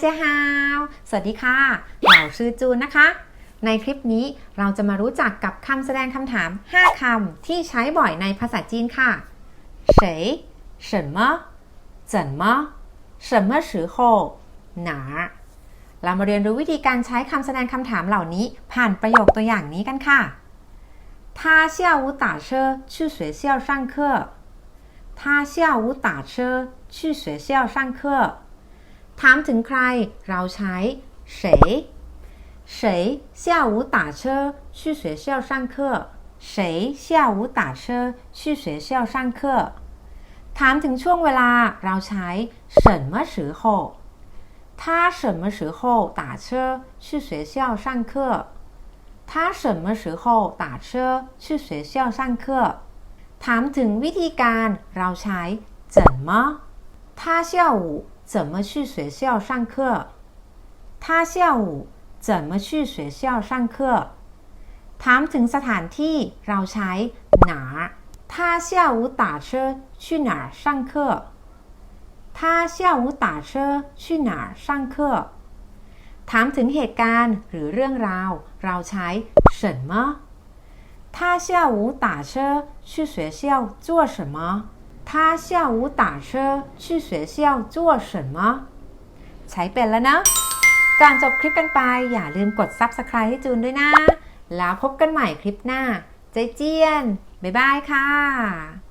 เจฮาว สวัสดีค่ะเราชื่อจูนนะคะ ในคลิปนี้เราจะมารู้จักกับคำแสดงคำถาม 5 คำที่ใช้บ่อยในภาษาจีนค่ะ谁什么怎么什么时候哪儿เรามาเรียนรู้วิธีการใช้คำแสดงคำถามเหล่านี้ผ่านประโยคตัวอย่างนี้กันค่ะ他下午打车去学校上课他下午打车去学校上课 ถามถึงใคร เราใช้谁谁下午打车去学校上课谁下午打车去学校上课ถามถึงช่วงเวลา เราใช้什么时候他什么时候打车去学校上课他什么时候打车去学校上课ถามถึงวิธีการ เราใช้怎么他下午 怎么去学校上课？他下午怎么去学校上课？ถามถึงสถานที่ เราใช้哪儿他下午打车去哪儿上课？他下午打车去哪儿上课？ถามถึงเหตุการณ์ หรือเรื่องราว เราใช้什么他下午打车去学校做什么？ 他下午打车去学校做什么ใช้เป็นแล้วนะ ก่อนจบคลิปกันไป อย่าลืมกด Subscribe ให้จูนด้วยนะ แล้วพบกันใหม่คลิปหน้า ใจเจียน บ๊ายบายค่ะ